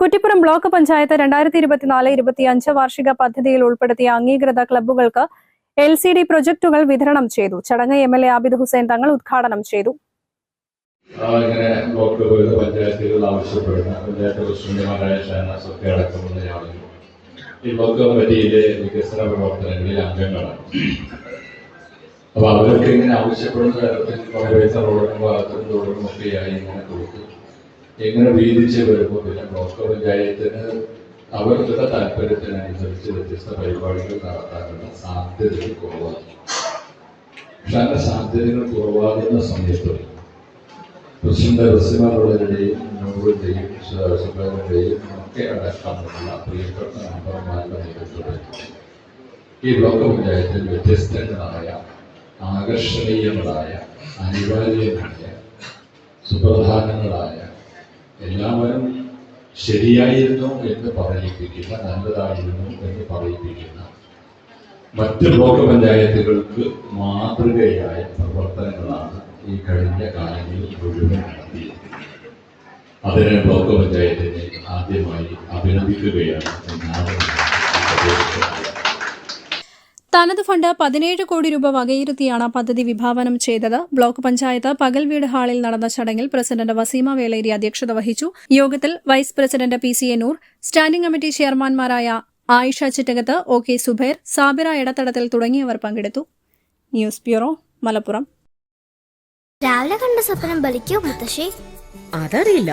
Kuttippuram block panchayat രണ്ടായിരത്തി ഇരുപത്തിനാല് ഇരുപത്തിയഞ്ച് വാർഷിക പദ്ധതിയിൽ ഉൾപ്പെടുത്തിയ അംഗീകൃത ക്ലബ്ബുകൾക്ക് എൽ സി ഡി പ്രൊജക്ടുകൾ വിതരണം ചെയ്തു. ചടങ്ങ് M L A Abid Hussain Thangal ഉദ്ഘാടനം ചെയ്തു. ഈ ബ്ലോക്ക് കമ്മിറ്റിയിലെ വികസന പ്രവർത്തനങ്ങളിൽ അംഗങ്ങളാണ്. അപ്പൊ അവരൊക്കെ ഇങ്ങനെ ആവശ്യപ്പെടുന്ന തരത്തിൽ പല പൈസ റോഡും ഭാഗത്തും തോടിനും ഒക്കെയായി ഇങ്ങനെ കൊടുത്തു. ഇങ്ങനെ വീതിച്ച് വരുമ്പോൾ പിന്നെ ബ്ലോക്ക് പഞ്ചായത്തിന് അവരുടെ താല്പര്യത്തിനനുസരിച്ച് വ്യത്യസ്ത പരിപാടികൾ നടത്താനുള്ള സാധ്യതകൾ കുറവാണ്. പക്ഷെ അങ്ങനെ സാധ്യതകൾ കുറവാകുന്ന സമയത്ത് പ്രസിഡന്റ് റസിമാറുടെയും സുബേറിന്റെയും ഒക്കെ അടക്കമുള്ള പ്രിയപ്പെട്ട മെമ്പർമാരുടെ നേതൃത്വത്തിൽ ഈ ബ്ലോക്ക് പഞ്ചായത്തിൽ വ്യത്യസ്തങ്ങളായ ആകർഷണീയങ്ങളായ അനിവാര്യങ്ങളായ സുപ്രധാനങ്ങളായ എല്ലാവരും ശരിയായിരുന്നു എന്ന് പറയിപ്പിക്കുന്ന നല്ലതായിരുന്നു എന്ന് പറയിപ്പിക്കുന്ന മറ്റ് ബ്ലോക്ക് പഞ്ചായത്തുകൾക്ക് മാതൃകയായ പ്രവർത്തനങ്ങളാണ് ഈ കഴിഞ്ഞ കാലങ്ങളിൽ മുഴുവൻ നടത്തിയത് അതിനെ ബ്ലോക്ക് പഞ്ചായത്തിനെ ആദ്യമായി അഭിനന്ദിക്കുകയാണ് എന്നാണ് തനത് ഫണ്ട് പതിനേഴ് കോടി രൂപ വകയിരുത്തിയാണ് പദ്ധതി വിഭാവനം ചെയ്തത്. ബ്ലോക്ക് പഞ്ചായത്ത് പകൽ വീട് ഹാളിൽ നടന്ന ചടങ്ങിൽ പ്രസിഡന്റ് വസീമ വേളേരി അധ്യക്ഷത വഹിച്ചു. യോഗത്തിൽ vice president P C Ennur standing committee ചെയർമാൻമാരായ Ayisha Chittakath O K Zubair Sabira ഇടത്തടത്തിൽ തുടങ്ങിയവർ പങ്കെടുത്തു. News bureau Malappuram. രാവിലെ കണ്ട സ്വപ്നം ബലിക്കോ മുത്തശ്ശി? അതറിയില്ല.